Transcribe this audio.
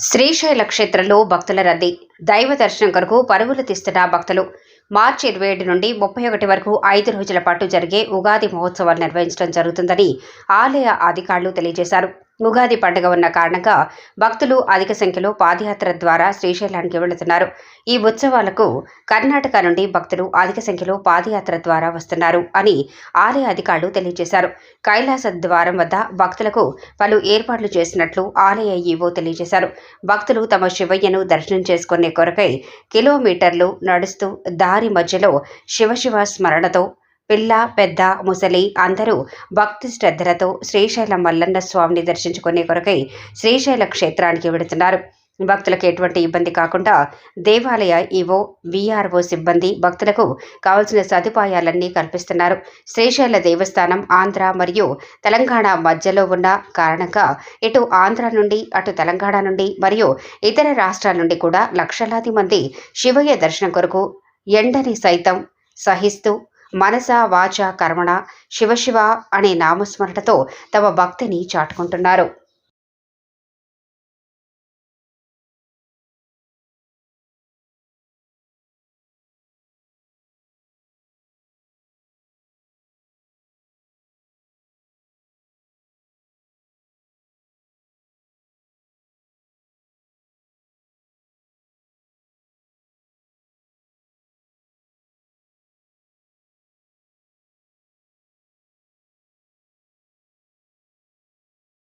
శ్రీశైల క్షేత్రంలో భక్తుల రద్దీ. దైవ దర్శనం కొరకు పరుగులు తీస్తున్న భక్తులు. మార్చి ఇరవై ఏడు నుండి ముప్పై ఒకటి వరకు ఐదు రోజుల పాటు జరిగే ఉగాది మహోత్సవాలు నిర్వహించడం జరుగుతుందని ఆలయ అధికారులు తెలియజేశారు. ఉగాది పండుగ ఉన్న కారణంగా భక్తులు అధిక సంఖ్యలో పాదయాత్ర ద్వారా శ్రీశైలానికి వెళుతున్నారు. ఈ ఉత్సవాలకు కర్ణాటక నుండి భక్తులు అధిక సంఖ్యలో పాదయాత్ర ద్వారా వస్తున్నారు అని ఆలయ అధికారులు తెలియజేశారు. కైలాస ద్వారం వద్ద భక్తులకు పలు ఏర్పాట్లు చేసినట్లు ఆలయ ఈవో తెలియజేశారు. భక్తులు తమ శివయ్యను దర్శనం చేసుకునే కొరకై కిలోమీటర్లు నడుస్తూ దారి మధ్యలో శివశివ స్మరణతో పిల్ల పెద్ద ముసలి అందరూ భక్తి శ్రద్ధలతో శ్రీశైలం మల్లన్న స్వామిని దర్శించుకునే కొరకై శ్రీశైల క్షేత్రానికి వెడుతున్నారు. భక్తులకు ఎటువంటి ఇబ్బంది కాకుండా దేవాలయ ఈవో విఆర్ఓ సిబ్బంది భక్తులకు కావలసిన సదుపాయాలన్నీ కల్పిస్తున్నారు. శ్రీశైల దేవస్థానం ఆంధ్ర మరియు తెలంగాణ మధ్యలో ఉన్న కారణంగా ఇటు ఆంధ్ర నుండి అటు తెలంగాణ నుండి మరియు ఇతర రాష్ట్రాల నుండి కూడా లక్షలాది మంది శివయ్య దర్శనం కొరకు ఎండని సైతం సహిస్తూ మనస వాచ కర్మణ శివశివ అనే నామస్మరణతో తమ భక్తిని చాటుకుంటున్నారు.